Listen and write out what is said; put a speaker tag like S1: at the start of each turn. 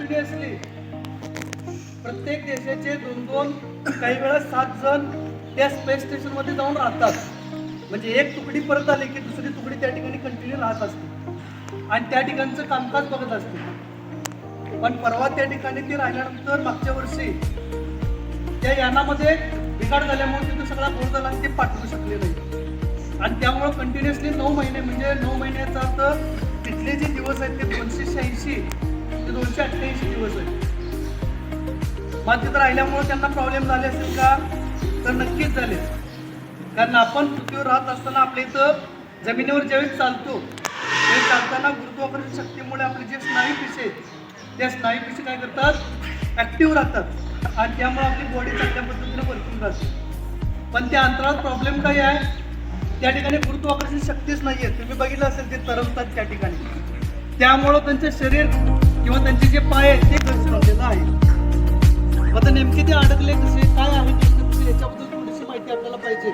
S1: Continuously प्रत्येक देशाचे दोन दोन काही वेळा सात जण त्या स्पेस स्टेशनमध्ये जाऊन राहतात. म्हणजे एक तुकडी परत आली की दुसरी तुकडी त्या ठिकाणी कंटिन्यू राहत असते. आणि त्या ठिकाणचं कामकाज बघत असते. पण परवा त्या ठिकाणी ती राहिल्यानंतर मागच्या वर्षी त्या यानामध्ये बिघाड झाल्यामुळे तिथं सगळा गोळ झाला आणि ते पाठवू शकले नाही. आणि त्यामुळं कंटिन्युअसली नऊ महिने म्हणजे नऊ महिन्याचा तर तिथले जे दिवस आहेत ते दोनशे शहाऐंशी दोनशे अठ्ठ्याऐंशी दिवस आहे मातीत राहिल्यामुळे त्यांना प्रॉब्लेम झाले असेल का? तर नक्कीच झाले. कारण आपण पृथ्वीवर राहत असताना आपल्या इथं जमिनीवर ज्यावेळी चालतो ते चालताना गुरुत्वाकर्षण शक्तीमुळे आपले जे स्नायू पिशे आहेत त्या स्नायू पिशे काय करतात? ॲक्टिव्ह राहतात. आणि त्यामुळे आपली बॉडी चांगल्या पद्धतीने वर्किंग राहते पण त्या अंतरात प्रॉब्लेम काय आहे? त्या ठिकाणी गुरुत्वाकर्षण शक्तीच नाही आहे तुम्ही बघितलं असेल ते तरंगतात त्या ठिकाणी. त्यामुळं त्यांचं शरीर किंवा त्यांचे जे पाय आहेत ते घसरलेलं आहे. आता नेमके ते अडकले कसे? काय आहे? याच्याबद्दल थोडीशी माहिती आपल्याला पाहिजे.